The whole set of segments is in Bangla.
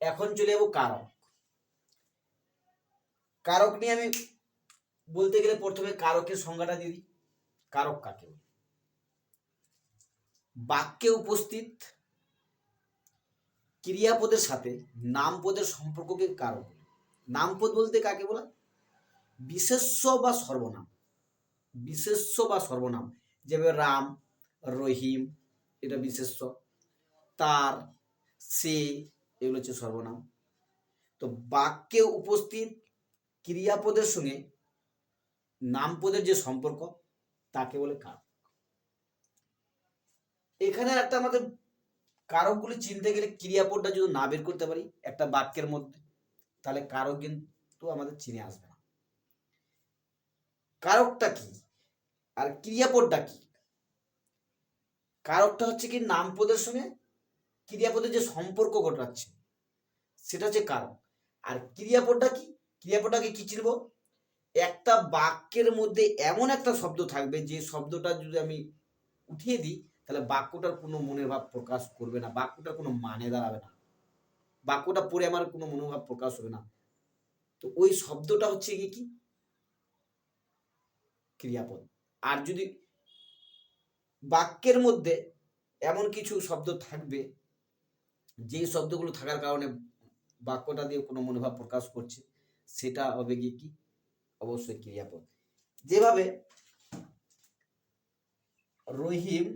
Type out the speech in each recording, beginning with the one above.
এখন চলে যাব কারক। কারক নিয়ে আমি বলতে গেলে প্রথমে কারকের সংজ্ঞাটা দিয়ে দিই। কারক কাকে বাক্যে উপস্থিত ক্রিয়াপদের সাথে নামপদের সম্পর্ককে কারক নামপদ বলতে কাকে বলা? বিশেষ্য বা সর্বনাম। বিশেষ্য বা সর্বনাম। যেভাবে রাম, রহিম, এটা বিশেষ্য। তার, সে এগুলো হচ্ছে সর্বনাম। তো বাক্যে উপস্থিত ক্রিয়াপদের সঙ্গে নামপদের যে সম্পর্ক, তাকে বলে কারক। এখানে একটা আমাদের কারকগুলি চিনতে গেলে ক্রিয়াপদটা যদি না বের করতে পারি, একটা বাক্যের মধ্যে, তাহলে কারক কিন্তু আমাদের চিনে আসবে না। কারকটা কি? আর ক্রিয়াপদটা কি? কারকটা হচ্ছে কি নামপদের সঙ্গে ক্রিয়াপদের যে সম্পর্ক ঘটাচ্ছে, সেটা হচ্ছে কারণ। আর ক্রিয়াপদটা কি? ক্রিয়াপদটাকে কি চিনব? একটা বাক্যের মধ্যে এমন একটা শব্দ থাকবে, যে শব্দটা যদি আমি উঠিয়ে দিই, তাহলে বাক্যটার কোনো মনের ভাব প্রকাশ করবে না, বাক্যটার কোনো মানে দাঁড়াবে না। বাক্যটা পড়ে আমার কোনো মনোভাব প্রকাশ হবে না। তো ওই শব্দটা হচ্ছে কি কি? ক্রিয়াপদ। আর যদি বাক্যের মধ্যে এমন কিছু শব্দ থাকবে যে শব্দগুলো থাকার কারণে বাক্যটা দিয়ে কোনো মনোভাব প্রকাশ করছে, সেটা হবে কি কি? অবশ্যই ক্রিয়াপদ। যেভাবে রহিম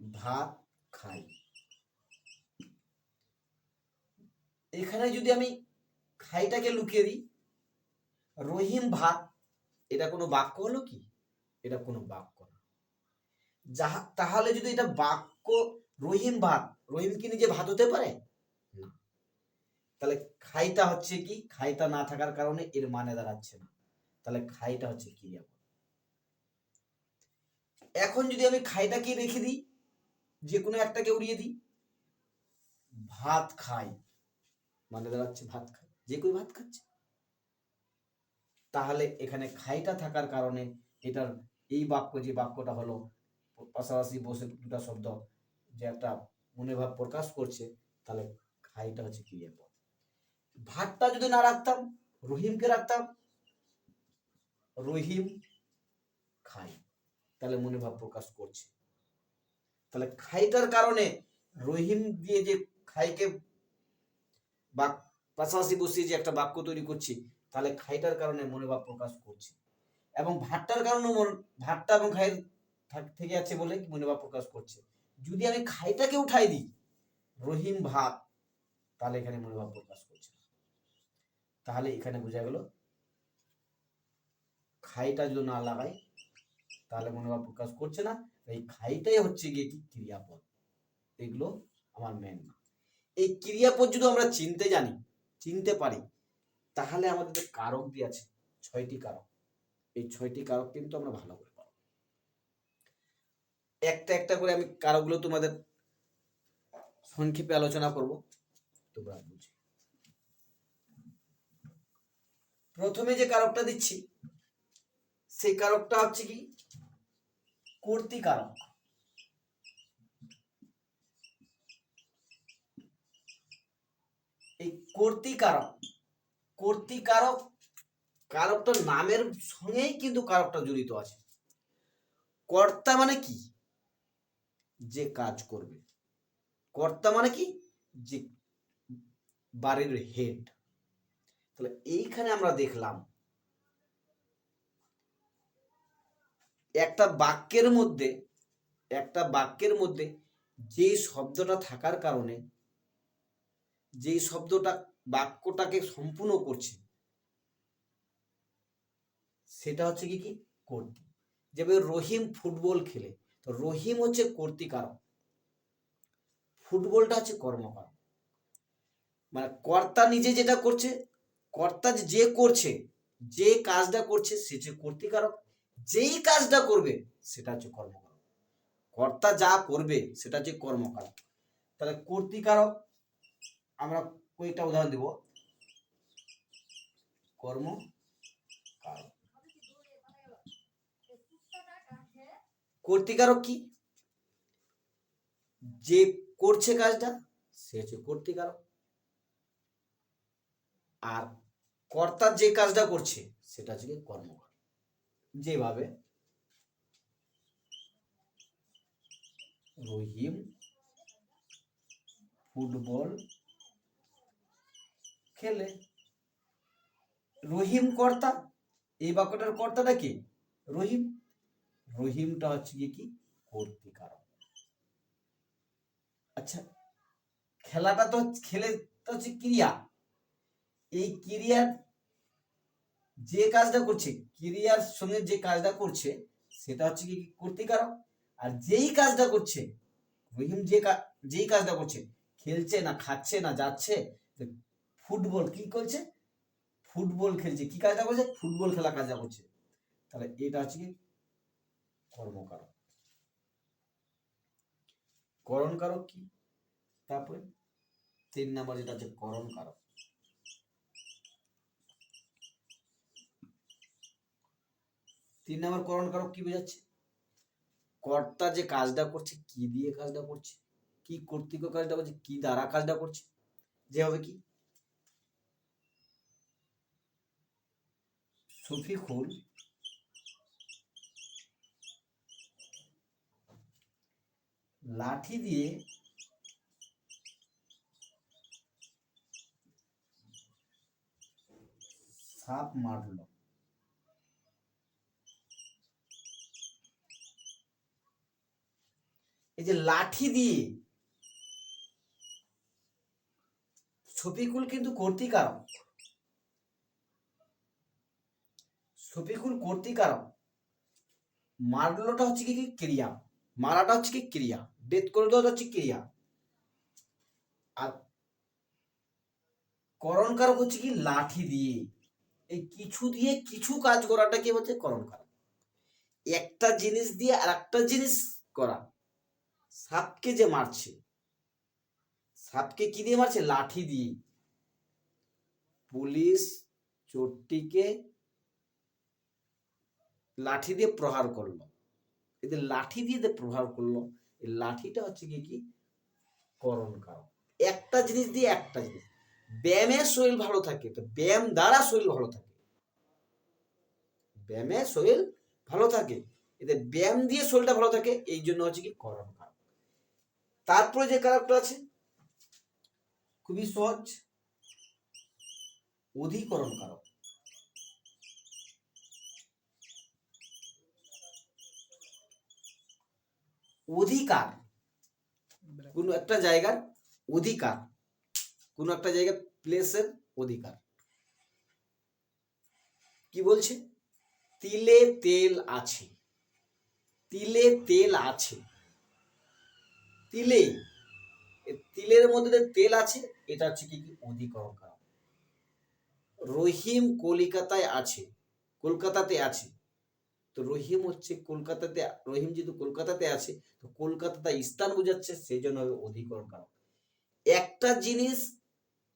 ভাত খাই এখানে যদি আমি খাইটাকে লুকিয়ে দিই, রহিম ভাত, এটা কোনো বাক্য হলো কি? এটা কোনো বাক্য না। যাহা তাহলে যদি এটা বাক্য রহিম ভাত, রহিম কি নিজে ভাত হতে পারে? না। তাহলে খাইটা হচ্ছে কি? খাইটা না থাকার কারণে এর মানে দাঁড়াচ্ছে না। তাহলে খাইটা হচ্ছে ক্রিয়াপদ। এখন যদি আমি খাইটাকে রেখে দিই, যে কোনো একটাকে উড়িয়ে দিই, ভাত খাই। মানে দাঁড়াচ্ছে ভাত খাই। যে কেউ ভাত খাচ্ছে। তাহলে এখানে খাইটা থাকার কারণে এটার এই বাক্য যে বাক্যটা হলো পাশাপাশি বসে দুটা শব্দ যে একটা মনে ভাব প্রকাশ করছে, তাহলে খাইটা হচ্ছে ক্রিয়াপদ ভাতটা যদি না রাখতাম, রহিমকে রাখতাম, রহিম খাই, তাহলে মনে ভাব প্রকাশ করছে। তাহলে খাইটার কারণে রহিম দিয়ে যে খাইকে বাক পাশাপাশি বসিয়ে যে একটা বাক্য তৈরি করছি, তাহলে খাইটার কারণে মনোভাব প্রকাশ করছে। এবং ভাতটার কারণে ভাতটা এবং খাই থাক- আছে বলে মনোভাব প্রকাশ করছে। যদি আমি খাইটাকে উঠাই দিই, রহিম ভাত, তাহলে এখানে মনোভাব প্রকাশ করছে তাহলে এখানে বোঝা গেল, খাইটা যদি না লাগাই, তাহলে মনোভাব প্রকাশ করছে না। এই খাইটাই হচ্ছে গিয়ে কি? ক্রিয়াপদ। এগুলো আমার মেন না। এই ক্রিয়াপদ যদি আমরা চিনতে জানি, চিনতে পারি, তাহলে আমাদের কারক দিয়ে আছে, ছয়টি কারক। এই ছয়টি কারক কিন্তু আমরা ভালো একটা একটা করে আমি কারকগুলো তোমাদের সংক্ষেপে আলোচনা করব। তোমরা প্রথমে যে কারকটা দিচ্ছি, সেই কারকটা হচ্ছে কি? কর্তিকারক এই কর্তিকারক কর্তিকারক কারকটা নামের সঙ্গেই কিন্তু কারকটা জড়িত আছে। কর্তা মানে কি? যে কাজ করবে। কর্তা মানে কি? যে বাড়ির হেড তাহলে এইখানে আমরা দেখলাম, একটা বাক্যের মধ্যে, একটা বাক্যের মধ্যে যে শব্দটা থাকার কারণে, যেই শব্দটা, বাক্যটাকে সম্পূর্ণ করছে, সেটা হচ্ছে কি কি? কর্তৃ। যেভাবে রহিম ফুটবল খেলে তো রহিম হচ্ছে কর্তিকারক। ফুটবলটা হচ্ছে কর্মকারক। মানে কর্তা নিজে যেটা করছে, কর্তা যে করছে, যে কাজটা করছে সে হচ্ছে কর্তিকারক। যেই কাজটা করবে সেটা হচ্ছে কর্মকারক। কর্তা যা করবে সেটা হচ্ছে কর্মকারক। তাহলে কর্তিকারক, আমরা কয়েকটা উদাহরণ দেব। কর্ম কারক কর্তিকারক কি? যে করছে কাজটা, সে হচ্ছে কর্তিকারক। আর কর্তা যে কাজটা করছে, সেটা হচ্ছে কর্মকার যেভাবে রহিম ফুটবল খেলে। রহিম কর্তা, এই বাক্যটার কর্তাটা কি? রহিম। রহিমটা হচ্ছে গিয়ে কি? কর্তিকারক। আচ্ছা খেলাটা তো খেলে তো হচ্ছে ক্রিয়া। এই ক্রিয়ার যে কাজটা করছে, ক্রিয়ার সঙ্গে যে কাজটা করছে, সেটা হচ্ছে কি? কর্তিকারক। আর যেই কাজটা করছে, রহিম যে যেই কাজটা করছে, খেলছে না, খাচ্ছে না, যাচ্ছে ফুটবল কি করছে? ফুটবল খেলছে। কি কাজটা করছে? ফুটবল খেলা কাজটা করছে। তাহলে এটা হচ্ছে কি কর্মকারক। করণকারক কি? তারপরে তিন নাম্বার যেটা হচ্ছে করণ কারক তিন নাম্বার করণ কারক কি বোঝাচ্ছে? কর্তা যে কাজটা করছে, কি দিয়ে কাজটা করছে, কি কর্তৃক কাজটা করছে, কি দ্বারা কাজটা করছে, যে হবে কি? সফিকুল লাঠি দিয়ে সাপ মারলো। এই যে লাঠি দিয়ে শফিকুল কিন্তু কর্তিকারক। শফিকুল কর্তিকারক। মারলোটা হচ্ছে কি কি? ক্রিয়া। মারাটা হচ্ছে কি ক্রিয়া? ডেথ করে দেওয়া হচ্ছে ক্রিয়া। আর করণকারক হচ্ছে কি লাঠি দিয়ে। এই কিছু দিয়ে কিছু কাজ করাটা কি হচ্ছে? করণকারক। একটা জিনিস দিয়ে আর একটা জিনিস করা। সাপকে যে মারছে। সাপকে কি দিয়ে মারছে? লাঠি দিয়ে। পুলিশ চোরটিকে লাঠি দিয়ে প্রহার করল। এদের লাঠি দিয়ে যে প্রহার করল, এই লাঠিটা হচ্ছে কি কি? করণ কারক একটা জিনিস দিয়ে একটা জিনিস। ব্যায়ামে শরীর ভালো থাকে, তো ব্যায়াম দ্বারা শরীর ভালো থাকে। ব্যায়ামে শরীর ভালো থাকে এতে ব্যায়াম দিয়ে শরীরটা ভালো থাকে, এই জন্য হচ্ছে কি করণ কারক তারপরে যে কারকটা আছে, খুবই সহজ, অধিকরণ কারক অধিকার। কোন একটা জায়গার অধিকার। কোন একটা জায়গা প্লেসের অধিকার। কি বলছে? তিলে তেল আছে। তিলে তেল আছে। তিলে। তিলের মধ্যে যে তেল আছে এটা হচ্ছে কি কি? অধিকরণ। রহিম কলিকাতায় আছে। কলকাতাতে আছে। তো রহিম হচ্ছে কলকাতাতে, রহিম যেহেতু কলকাতাতে আছে, তো কলকাতাটা স্থান বোঝাচ্ছে সেই জন্য হবে অধিকরণ কারক। একটা জিনিস,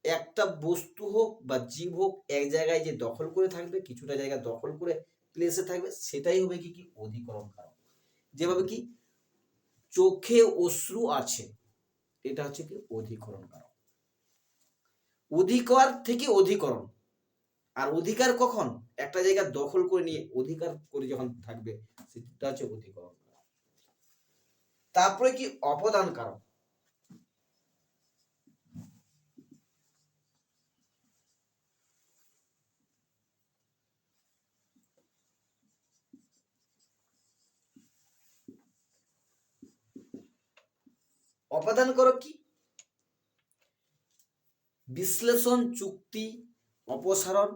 একটা বস্তু হোক বা জীব হোক, এক জায়গায় যে দখল করে থাকবে, কিছুটা জায়গা দখল করে প্লেসে থাকবে, সেটাই হবে কি কি অধিকরণ কারক। যেভাবে কি চোখে অশ্রু আছে, এটা হচ্ছে কি অধিকরণ কারক। অধিকার থেকে অধিকরণ। আর অধিকার কখন? একটা জায়গা দখল করে নিয়ে অধিকার করে যখন থাকবে, সেটা হচ্ছে অধিকরণ। তারপরে কি অপদান কারক অপদান করো কি? বিশ্লেষণ, চুক্তি, অপসারণ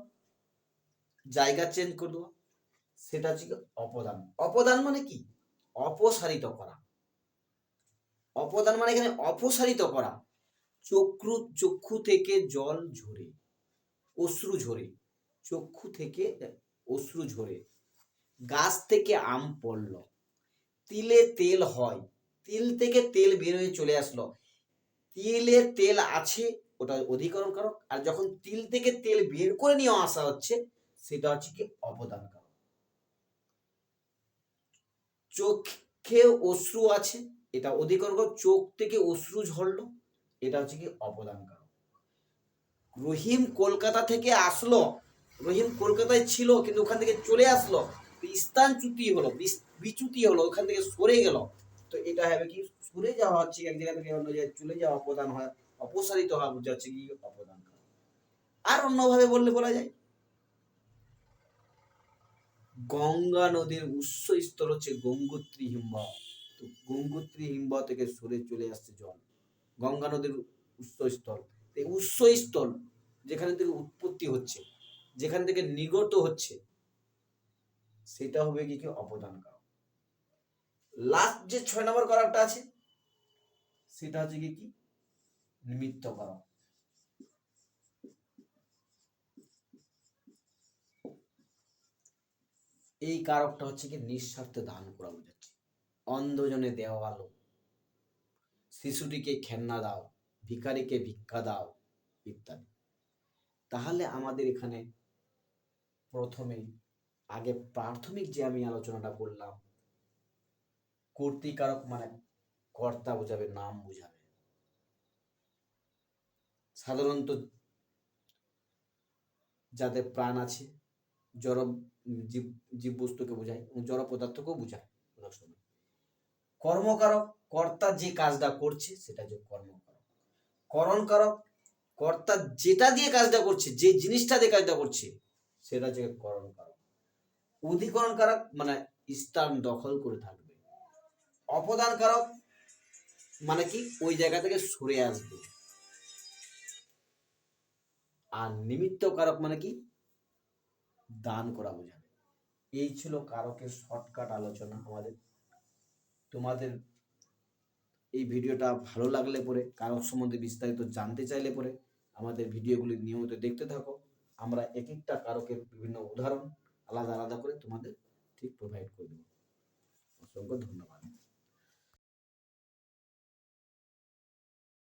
জায়গা চেঞ্জ করে দেওয়া সেটা কি অপদান। অপদান মানে কি? অপসারিত করা। অপদান মানে এখানে অপসারিত করা। চক্ষু চক্ষু থেকে জল ঝরে, অশ্রু ঝরে, চক্ষু থেকে অশ্রু ঝরে, গাছ থেকে আম পড়ল, তিলে তেল হয়, তিল থেকে তেল বের হয়ে চলে আসলো। তিলে তেল আছে, ওটা অধিকরণ কারক, আর যখন তিল থেকে তেল বের করে নিয়ে আসা হচ্ছে সেটা হচ্ছে কি অবদান কারক চোখে অশ্রু আছে, এটা অধিকর্গ চোখ থেকে অশ্রু ঝরলো, এটা হচ্ছে কি অপদান কারক রহিম কলকাতা থেকে আসলো, রহিম কলকাতায় ছিল কিন্তু ওখান থেকে চলে আসলো, স্থান চ্যুতি হলো বিচ্যুতি হলো, ওখান থেকে সরে গেল। তো এটা হবে কি সরে যাওয়া হচ্ছে এক জায়গা থেকে অন্য জায়গায় চলে যাওয়া অপদান হয়, অপসারিত হওয়া বুঝাচ্ছে কি অপদান আর অন্যভাবে বললে বলা যায় গঙ্গা নদীর উৎসস্থল হচ্ছে গঙ্গোত্রী হিমবাহ। তো গঙ্গোত্রী হিমবাহ থেকে সরে চলে আসছে জল। গঙ্গা নদীর উৎসস্থল এই উৎসস্থল যেখান থেকে উৎপত্তি হচ্ছে, যেখান থেকে নিগত হচ্ছে, সেটা হবে কি কি? অবদান কারক। লাস্ট যে ছয় নম্বর কারকটা আছে, সেটা হচ্ছে কি কি? নিমিত্ত কারক। এই কারকটা হচ্ছে কি নিঃস্বার্থে দান করা বোঝাচ্ছে। অন্ধজনে দেওয়া আলো। শিশুটিকে খেলনা দাও ভিকারিকে ভিক্ষা দাও ইত্যাদি। তাহলে আমাদের এখানে প্রথমে আগে প্রাথমিক যে আমি আলোচনাটা করলাম, কর্তৃকারক মানে কর্তা বোঝাবে, নাম বোঝাবে। সাধারণত যাদের প্রাণ আছে জড় জীব জীব বস্তুকে বোঝায় এবং জড় পদার্থকেও বোঝায় অনেক সময়। কর্মকারক, কর্তা যে কাজটা করছে সেটা যে কর্মকারক। করণকারক, কর্তা যেটা দিয়ে কাজটা করছে, যে জিনিসটা দিয়ে কাজটা করছে, সেটা যে করণকারক। অধিকরণকারক মানে স্থান দখল করে থাকবে। অপদানকারক মানে কি? ওই জায়গা থেকে সরে আসবে। আর নিমিত্তকারক মানে কি? দান করা বোঝাবে এই ছিল কারকের শর্টকাট আলোচনা। আমাদের, তোমাদের এই ভিডিওটা ভালো লাগলে পরে, কারক সম্বন্ধে বিস্তারিত জানতে চাইলে পরে আমাদের ভিডিওগুলি নিয়মিত দেখতে থাকো। আমরা এক একটা কারকের বিভিন্ন উদাহরণ আলাদা আলাদা করে তোমাদের ঠিক প্রোভাইড করে দেবো। অসংখ্য ধন্যবাদ।